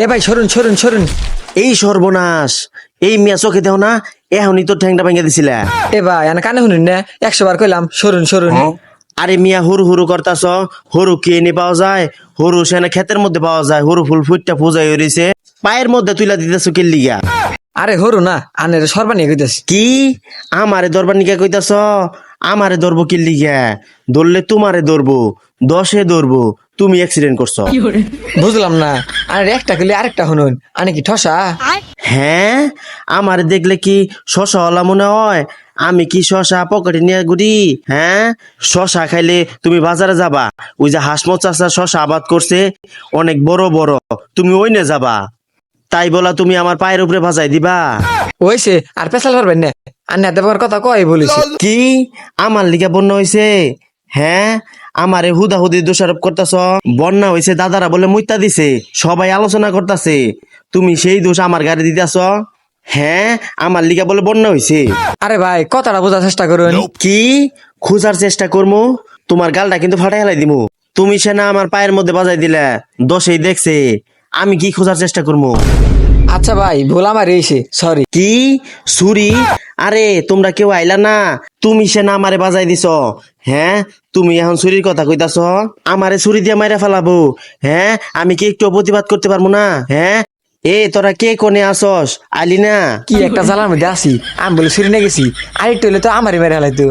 এ ভাই সরুন সরুন সরুন। এই সর্বনাশ। এই মিয়া চোখে দেও না এখনই তোর ঠ্যাংটা ভেঙে দিছিলা। এ ভাই আমি কানে শুনুন না একশো বার কইলাম সরুন সরুন। আরে মিয়া হুরু হুরু করতাছ হরু কে এনে পাওয়া যায়? হরু সেনে ক্ষেতের মধ্যে পাওয়া যায় হরু ফুল ফুটটা পূজাই হইছে। পায়ের মধ্যে তুইলা দিতেছ কিল্লিগা আরে হরু না আনের সর্বানি কইতাছি। কি? আমারে দরবার নিকা কইতাছ? আমারে ধরবো কিল্লিগা ধরলে তোমারে ধরবো দশে ধরবো তুমি অ্যাক্সিডেন্ট করছ। বুঝলাম না। আর একটা কইলে আরেকটা শুনুন। আনে কি ঠসা? হ্যাঁ? আমারে দেখলে কি শশা হলা মনে হয়? আমি কি শশা পকেটে নিয়ে ঘুরি? হ্যাঁ? শশা খাইলে তুমি বাজারে যাবা। ওই যে হাসমত চাষা শশা আবাদ করছে অনেক বড় বড়। তুমি ওই না যাবা। তাই বলা তুমি আমার পায়ের উপরে ভাজাই দিবা। ওইছে আর পেশাল পারবেন না? আন্না দেবার কথা কয় বলিস কি? আমার লিগা বন্য হয়েছে হ্যাঁ আমারে হুদা হুদি দোষারোপ করতেছ। বন্যা হয়েছে দাদারা বলে মুইতা দিছে সবাই আলোচনা করতেছে। তুমি সেই দোষ আমার গাড়ি দিতেছ? হ্যাঁ আমার লিগা বলে বন্যা হয়েছে আরে ভাই কথাটা বোঝার চেষ্টা করুন। কি? খোঁজার চেষ্টা করমু? তোমার গালটা কিন্তু ফাটাই হেলাই দিমু। তুমি সে না আমার পায়ের মধ্যে বাজাই দিলে দশেই দেখছে। আমি কি খোঁজার চেষ্টা করব আচ্ছা ভাই ভুল আমার এসে সরি কি? সুরি? আরে তোমরা কেউ আইলা না? তুমি সে না আমারে বাজাই দিছ। হ্যাঁ? তুমি এখন ছুরির কথা কইতাছ? আমারে ছুরি দিয়ে মাইরা ফেলাবো। হ্যাঁ? আমি কি একটু প্রতিবাদ করতে পারব না? হ্যাঁ? এ তোরা কে কোনে আসস? আইলি না? কি একটা জ্বালার মধ্যে আছি। আমি বলে শুনে গেছি। আরেকটু হলে তো আমারই মেরে হালাইতো